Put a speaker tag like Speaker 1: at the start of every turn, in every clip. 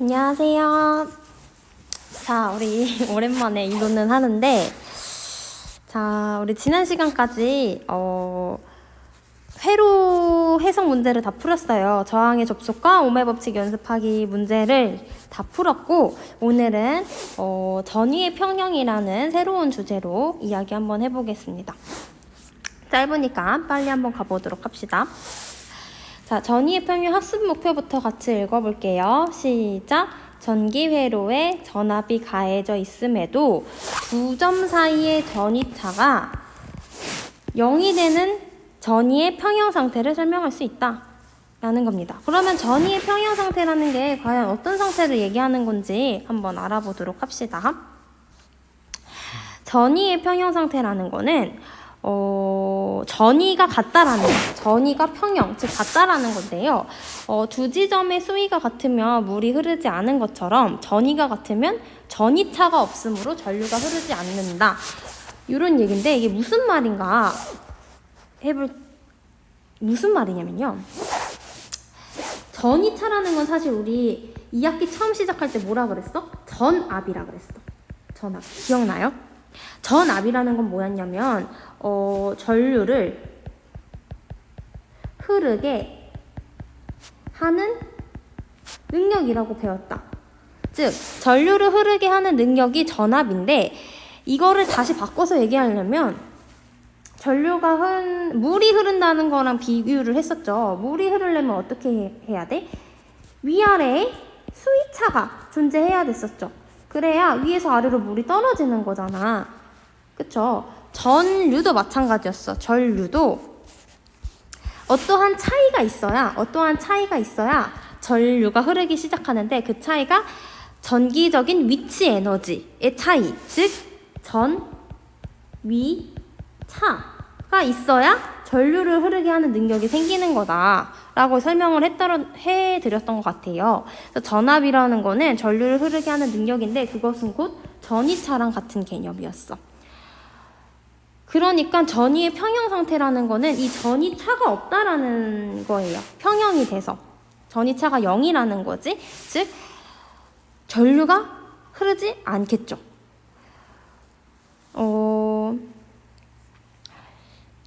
Speaker 1: 안녕하세요. 자, 우리 오랜만에 이론은 하는데, 자, 우리 지난 시간까지, 어, 회로 해석 문제를 다 풀었어요. 저항의 접속과 오매 법칙 연습하기 문제를 다 풀었고, 오늘은, 어, 전위의 평형이라는 새로운 주제로 이야기 한번 해보겠습니다. 짧으니까 빨리 한번 가보도록 합시다. 자, 전위의 평형 학습 목표부터 같이 읽어볼게요. 시작. 전기 회로에 전압이 가해져 있음에도 두 점 사이의 전위차가 0이 되는 전위의 평형 상태를 설명할 수 있다. 라는 겁니다. 그러면 전위의 평형 상태라는 게 과연 어떤 상태를 얘기하는 건지 한번 알아보도록 합시다. 전위의 평형 상태라는 거는 어, 전위가 같다라는 거, 전위가 평형, 즉 같다라는 건데요. 어, 두 지점의 수위가 같으면 물이 흐르지 않은 것처럼 전위가 같으면 전위차가 없으므로 전류가 흐르지 않는다. 이런 얘기인데 이게 무슨 말인가 해볼 무슨 말이냐면요. 전위차라는 건 사실 우리 2학기 처음 시작할 때 뭐라 그랬어? 전압이라 그랬어. 전압. 기억나요? 전압이라는 건 뭐였냐면 어, 전류를 흐르게 하는 능력이라고 배웠다. 즉, 전류를 흐르게 하는 능력이 전압인데 이거를 다시 바꿔서 얘기하려면 전류가 흔 물이 흐른다는 거랑 비교를 했었죠. 물이 흐르려면 어떻게 해야 돼? 위아래에 수위차가 존재해야 됐었죠. 그래야 위에서 아래로 물이 떨어지는 거잖아. 그쵸? 전류도 마찬가지였어. 전류도 어떠한 차이가 있어야, 어떠한 차이가 있어야 전류가 흐르기 시작하는데 그 차이가 전기적인 위치 에너지의 차이, 즉, 전, 위, 차가 있어야 전류를 흐르게 하는 능력이 생기는 거다라고 설명을 해드렸던 것 같아요. 전압이라는 거는 전류를 흐르게 하는 능력인데 그것은 곧 전위차랑 같은 개념이었어. 그러니까 전위의 평형 상태라는 거는 이 전위차가 없다라는 거예요. 평형이 돼서. 전위차가 0이라는 거지. 즉, 전류가 흐르지 않겠죠. 어,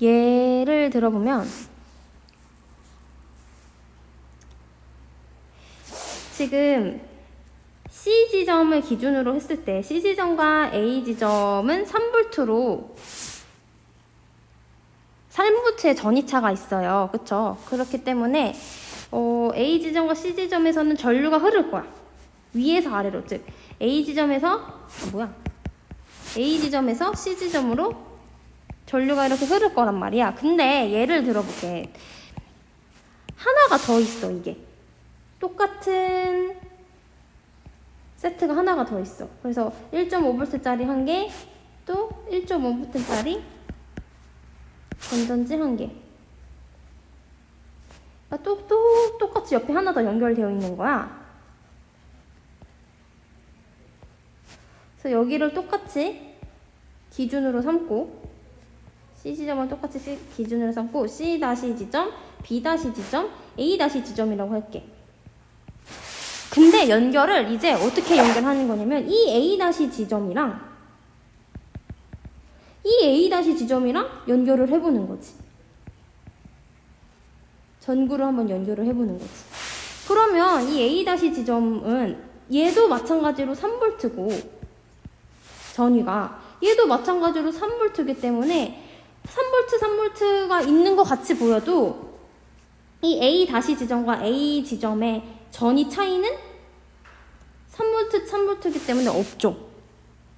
Speaker 1: 예를 들어보면, 지금 C 지점을 기준으로 했을 때 C 지점과 A 지점은 3볼트로 3볼트의 전이차가 있어요. 그쵸? 그렇기 때문에 어, A 지점과 C 지점에서는 전류가 흐를 거야. 위에서 아래로 즉 A 지점에서 아, 뭐야? A 지점에서 C 지점으로 전류가 이렇게 흐를 거란 말이야. 근데 예를 들어볼게. 하나가 더 있어, 이게. 똑같은 세트가 하나가 더 있어. 그래서 1.5V짜리 한 개, 또 1.5V짜리 건전지 한 개. 아, 또, 또, 똑같이 옆에 하나 더 연결되어 있는 거야. 그래서 여기를 똑같이 기준으로 삼고, C 지점을 똑같이 C 기준으로 삼고, C 다시 지점, B 다시 지점, A 다시 지점이라고 할게. 근데 연결을 이제 어떻게 연결하는 거냐면, 이 A 다시 지점이랑 이 A 다시 지점이랑 연결을 해보는 거지. 전구를 한번 연결을 해보는 거지. 그러면 이 A 다시 지점은 얘도 마찬가지로 3볼트고 전위가 얘도 마찬가지로 3볼트이기 때문에 3볼트, 3볼트가 있는 것 같이 보여도 이 A 다시 지점과 A 지점의 전위 차이는 3볼트, 3볼트이기 때문에 없죠.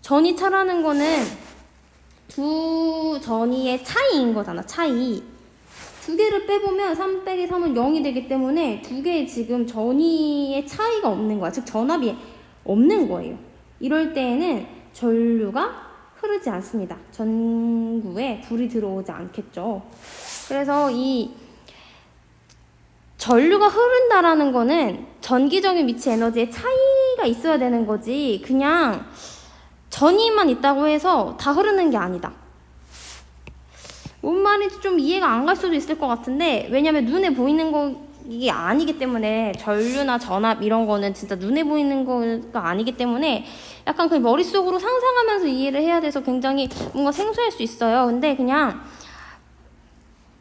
Speaker 1: 전위 차라는 거는 두 전위의 차이인 거잖아, 차이. 두 개를 빼보면 3 빼기 3은 0이 되기 때문에 두 개의 지금 전위의 차이가 없는 거야. 즉, 전압이 없는 거예요. 이럴 때에는 전류가 흐르지 않습니다. 전구에 불이 들어오지 않겠죠. 그래서 이 전류가 흐른다라는 거는 전기적인 위치 에너지의 차이가 있어야 되는 거지. 그냥 전이만 있다고 해서 다 흐르는 게 아니다. 뭔 말인지 좀 이해가 안 갈 수도 있을 것 같은데, 왜냐면 눈에 보이는 거, 이게 아니기 때문에 전류나 전압 이런 거는 진짜 눈에 보이는 거가 아니기 때문에 약간 그 머릿속으로 상상하면서 이해를 해야 돼서 굉장히 뭔가 생소할 수 있어요. 근데 그냥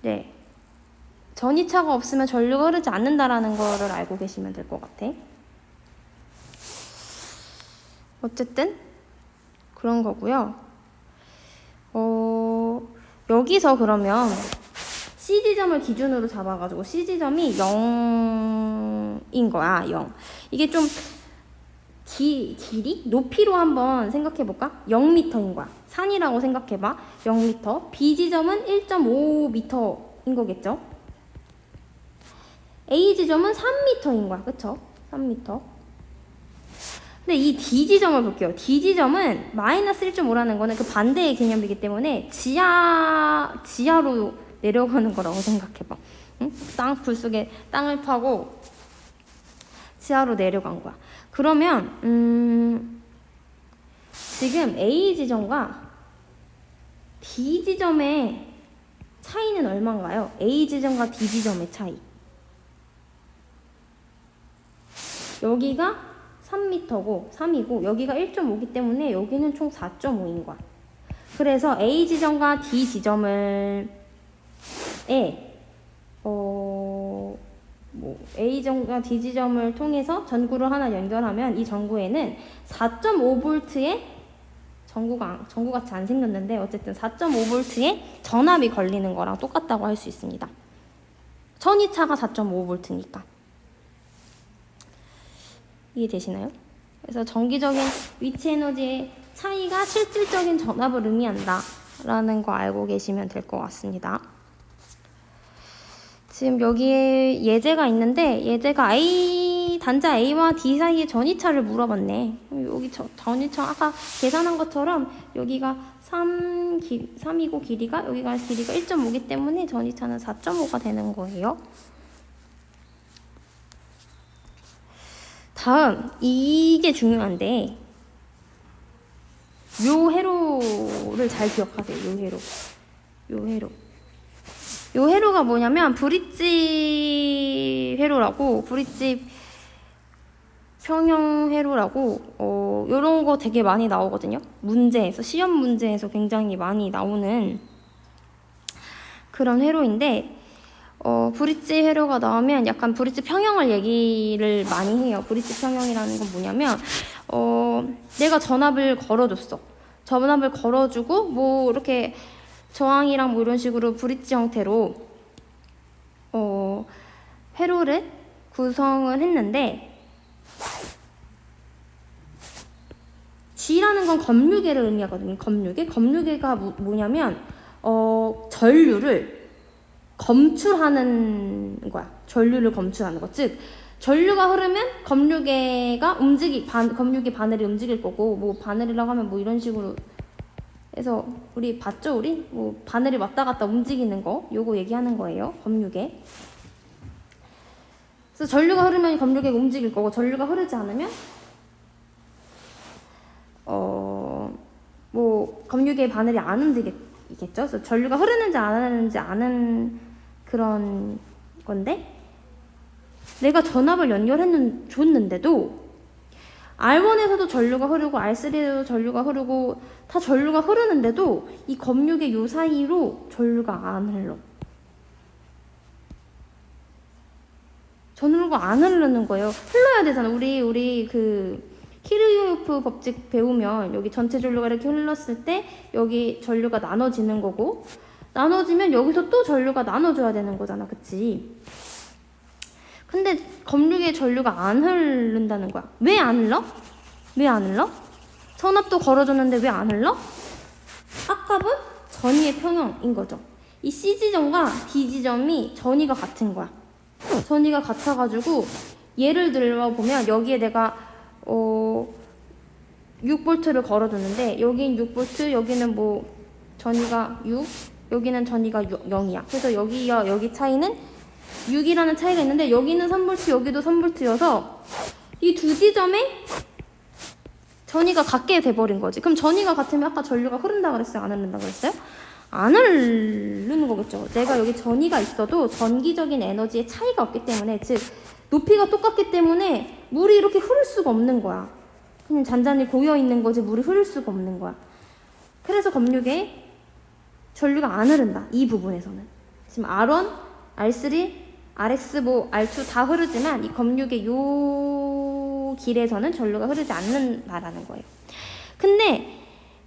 Speaker 1: 네. 전이차가 없으면 전류가 흐르지 않는다라는 거를 알고 계시면 될 것 같아. 어쨌든 그런 거고요. 어, 여기서 그러면 C 지점을 기준으로 잡아가지고 C 지점이 0인 거야, 0. 이게 좀 기, 길이? 높이로 한번 생각해볼까? 0m인 거야. 산이라고 생각해봐. 0m. B 지점은 1.5m인 거겠죠? A 지점은 3m인 거야. 그쵸? 3m. 근데 이 D 지점을 볼게요. D 지점은 마이너스 1.5라는 거는 그 반대의 개념이기 때문에 지하, 지하로 내려가는 거라고 생각해봐. 응? 땅, 불 속에 땅을 파고 지하로 내려간 거야. 그러면, 음, 지금 A 지점과 D 지점의 차이는 얼마인가요? A 지점과 D 지점의 차이. 여기가 3m고 3이고 여기가 1.5기 때문에 여기는 총 4.5인 거야. 그래서 A 지점과 D 지점을 에 어, 뭐 A 지점과 D 지점을 통해서 전구를 하나 연결하면 이 전구에는 4.5V의 전구가 전구같이 안 생겼는데 어쨌든 4.5V의 전압이 걸리는 거랑 똑같다고 할 수 있습니다. 전이차가 4.5V니까. 이해되시나요? 그래서 정기적인 위치 에너지의 차이가 실질적인 전압을 의미한다. 라는 거 알고 계시면 될 것 같습니다. 지금 여기에 예제가 있는데 예제가 A 단자 A와 D 사이의 전이차를 물어봤네. 여기 저, 전이차 아까 계산한 것처럼 여기가 3 기, 3이고 길이가 여기가 길이가 1.5기 때문에 전이차는 4.5가 되는 거예요. 다음 이게 중요한데 요 회로를 잘 기억하세요. 요 회로. 요 회로. 요 회로가 뭐냐면 브릿지 회로라고 브릿지 평형 회로라고 어 요런 거 되게 많이 나오거든요. 문제에서 시험 문제에서 굉장히 많이 나오는 그런 회로인데 어, 브릿지 회로가 나오면 약간 브릿지 평형을 얘기를 많이 해요. 브릿지 평형이라는 건 뭐냐면, 어, 내가 전압을 걸어줬어. 전압을 걸어주고, 뭐, 이렇게 저항이랑 뭐 이런 식으로 브릿지 형태로, 어, 회로를 구성을 했는데, G라는 건 검류계를 의미하거든요. 검류계. 검류계가 뭐, 뭐냐면, 어, 전류를 검출하는 거야. 전류를 검출하는 거. 즉, 전류가 흐르면 검류계가 움직이, 반, 검류계 바늘이 움직일 거고, 뭐 바늘이라고 하면 뭐 이런 식으로 해서 우리 봤죠, 우리? 뭐 바늘이 왔다 갔다 움직이는 거, 요거 얘기하는 거예요. 검류계. 그래서 전류가 흐르면 검류계가 움직일 거고, 전류가 흐르지 않으면 어, 뭐 검류계의 바늘이 안 움직이겠죠. 그래서 전류가 흐르는지 안 흐르는지 아는 그런 건데 내가 전압을 연결했는 줬는데도 R1에서도 전류가 흐르고 R3에서도 전류가 흐르고 다 전류가 흐르는데도 이 검육의 요 사이로 전류가 안 흘러. 전류가 안 흐르는 거예요. 흘러야 되잖아. 우리 우리 그 키르요프 법칙 배우면 여기 전체 전류가 이렇게 흘렀을 때 여기 전류가 나눠지는 거고 나눠지면 여기서 또 전류가 나눠줘야 되는 거잖아. 그치? 근데 검류의 전류가 안 흐른다는 거야. 왜 안 흘러? 왜 안 흘러? 전압도 걸어줬는데 왜 안 흘러? 아깝은 전위의 평형인 거죠. 이 C 지점과 D 지점이 전위가 같은 거야. 전위가 같아가지고 예를 들어 보면 여기에 내가 어 6볼트를 걸어줬는데 여긴 6볼트 여기는 뭐 전위가 6 여기는 전위가 0이야. 그래서 여기와 여기 차이는 6이라는 차이가 있는데 여기는 3볼트 여기도 3볼트여서 이 두 지점에 전위가 같게 돼버린 거지. 그럼 전위가 같으면 아까 전류가 흐른다 그랬어요? 안 흐른다 그랬어요? 안 흐르는 거겠죠. 내가 여기 전이가 있어도 전기적인 에너지의 차이가 없기 때문에 즉 높이가 똑같기 때문에 물이 이렇게 흐를 수가 없는 거야. 그냥 잔잔히 고여 있는 거지 물이 흐를 수가 없는 거야. 그래서 검육에 전류가 안 흐른다. 이 부분에서는 지금 R1, R3, RX, 뭐 R2 다 흐르지만 이 검육의 요 길에서는 전류가 흐르지 않는다라는 거예요. 근데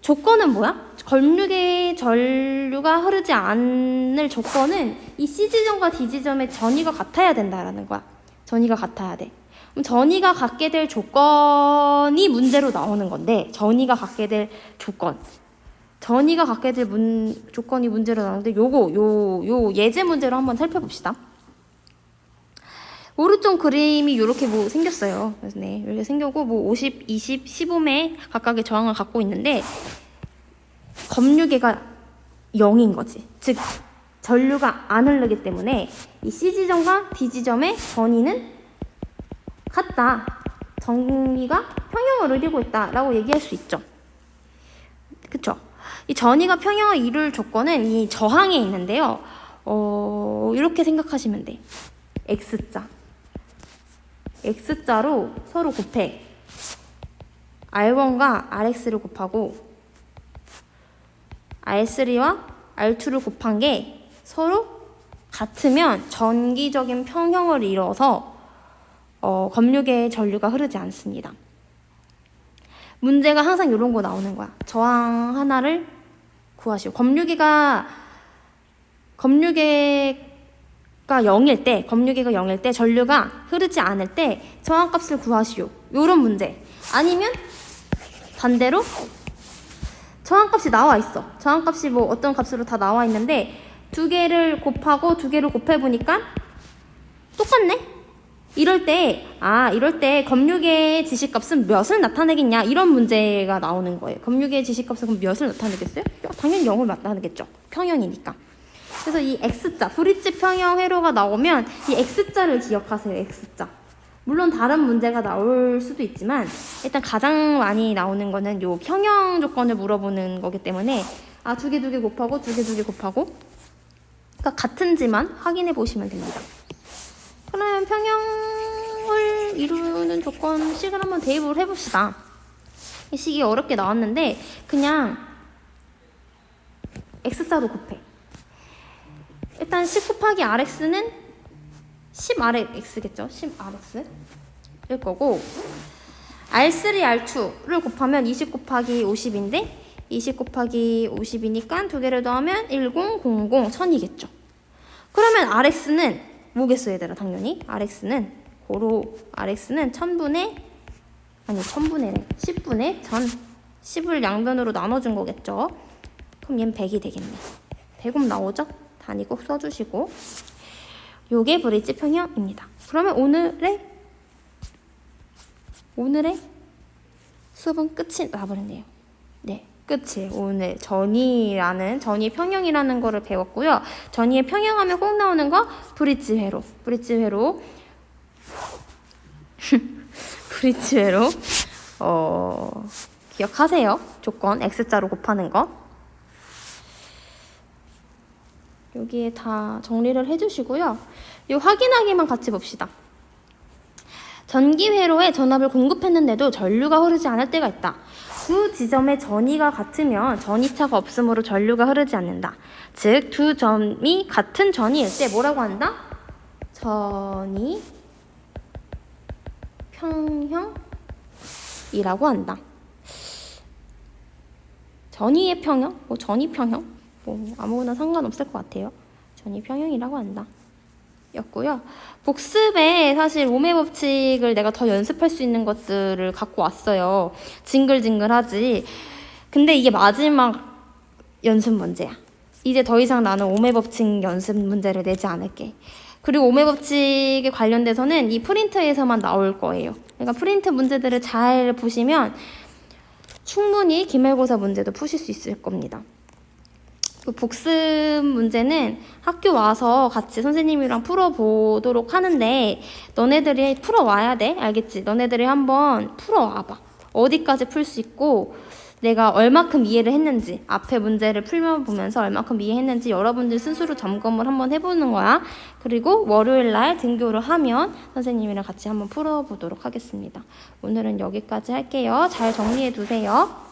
Speaker 1: 조건은 뭐야? 검육의 전류가 흐르지 않을 조건은 이 C 지점과 D 지점의 전위가 같아야 된다라는 거야. 전위가 같아야 돼. 그럼 전위가 갖게 될 조건이 문제로 나오는 건데 전위가 갖게 될 조건. 전위가 갖게 될 문, 조건이 문제로 나오는데 요거 요 요 예제 문제로 한번 살펴봅시다. 오른쪽 그림이 이렇게 뭐 생겼어요. 그래서 네, 이렇게 생겼고 뭐 50, 20, 15매 각각의 저항을 갖고 있는데 검류계가 0인 거지. 즉 전류가 안 흐르기 때문에 이 C 지점과 D 지점의 전위는 같다. 전위가 평형을 이루고 있다라고 얘기할 수 있죠. 그쵸? 이 전위가 평형을 이룰 조건은 이 저항에 있는데요. 어, 이렇게 생각하시면 돼. X자. X자로 서로 곱해. R1과 RX를 곱하고 R3와 R2를 곱한 게 서로 같으면 전기적인 평형을 이뤄서 어, 검육의 전류가 흐르지 않습니다. 문제가 항상 이런 거 나오는 거야. 저항 하나를 구하시오. 검류기가 검류계가 0일 때, 검류계가 0일 때, 전류가 흐르지 않을 때 저항값을 구하시오. 요런 문제. 아니면 반대로 저항값이 나와 있어. 저항값이 뭐 어떤 값으로 다 나와 있는데 두 개를 곱하고 두 개를 곱해 보니까 똑같네. 이럴 때, 아, 이럴 때 검육의 지시값은 몇을 나타내겠냐 이런 문제가 나오는 거예요. 검육의 지시값은 그럼 몇을 나타내겠어요? 야, 당연히 0을 나타내겠죠. 평형이니까. 그래서 이 X자, 브릿지 평형 회로가 나오면 이 X자를 기억하세요. X자. 물론 다른 문제가 나올 수도 있지만 일단 가장 많이 나오는 거는 요 평형 조건을 물어보는 거기 때문에 아, 두 개 두 개 곱하고 두 개 두 개 곱하고 그러니까 같은지만 확인해 보시면 됩니다. 그러면 평형을 이루는 조건 식을 한번 대입을 해봅시다. 이 식이 어렵게 나왔는데 그냥 x자로 곱해. 일단 10 곱하기 rx는 10rx겠죠? 10rx 일 거고 R3, R2를 곱하면 20 곱하기 50인데 20 곱하기 50이니까 두 개를 더하면 1000, 1000이겠죠. 그러면 RX는 뭐겠어 얘들아 당연히 RX는 고로 RX는 1000분의 아니 1000분의 10분의 전 10을 양변으로 나눠준 거겠죠. 그럼 얘는 100이 되겠네. 100음 나오죠? 단위 꼭 써주시고 요게 브릿지 평형입니다. 그러면 오늘의 오늘의 수업은 끝이 나버렸네요. 네, 끝이에요. 오늘 전이라는 전이 평형이라는 거를 배웠고요. 전이의 평형하면 꼭 나오는 거 브릿지 회로. 브릿지 회로. 브릿지 회로. 어, 기억하세요. 조건 X자로 곱하는 거. 여기에 다 정리를 해주시고요. 이 확인하기만 같이 봅시다. 전기 회로에 전압을 공급했는데도 전류가 흐르지 않을 때가 있다. 두 지점의 전위가 같으면 전위차가 없으므로 전류가 흐르지 않는다. 즉, 두 점이 같은 전위일 때 뭐라고 한다? 전위 평형이라고 한다. 전위의 평형? 뭐 전위 평형? 뭐 아무거나 상관없을 것 같아요. 전위 평형이라고 한다. 였고요. 복습에 사실 오매 법칙을 내가 더 연습할 수 있는 것들을 갖고 왔어요. 징글징글하지. 근데 이게 마지막 연습 문제야. 이제 더 이상 나는 오매 법칙 연습 문제를 내지 않을게. 그리고 오매 법칙에 관련돼서는 이 프린트에서만 나올 거예요. 그러니까 프린트 문제들을 잘 보시면 충분히 기말고사 문제도 푸실 수 있을 겁니다. 그 복습 문제는 학교 와서 같이 선생님이랑 풀어보도록 하는데 너네들이 풀어와야 돼 알겠지? 너네들이 한번 풀어와봐 어디까지 풀 수 있고 내가 얼마큼 이해를 했는지 앞에 문제를 풀면보면서 얼마큼 이해했는지 여러분들 스스로 점검을 한번 해보는 거야. 그리고 월요일 날 등교를 하면 선생님이랑 같이 한번 풀어보도록 하겠습니다. 오늘은 여기까지 할게요. 잘 정리해 두세요.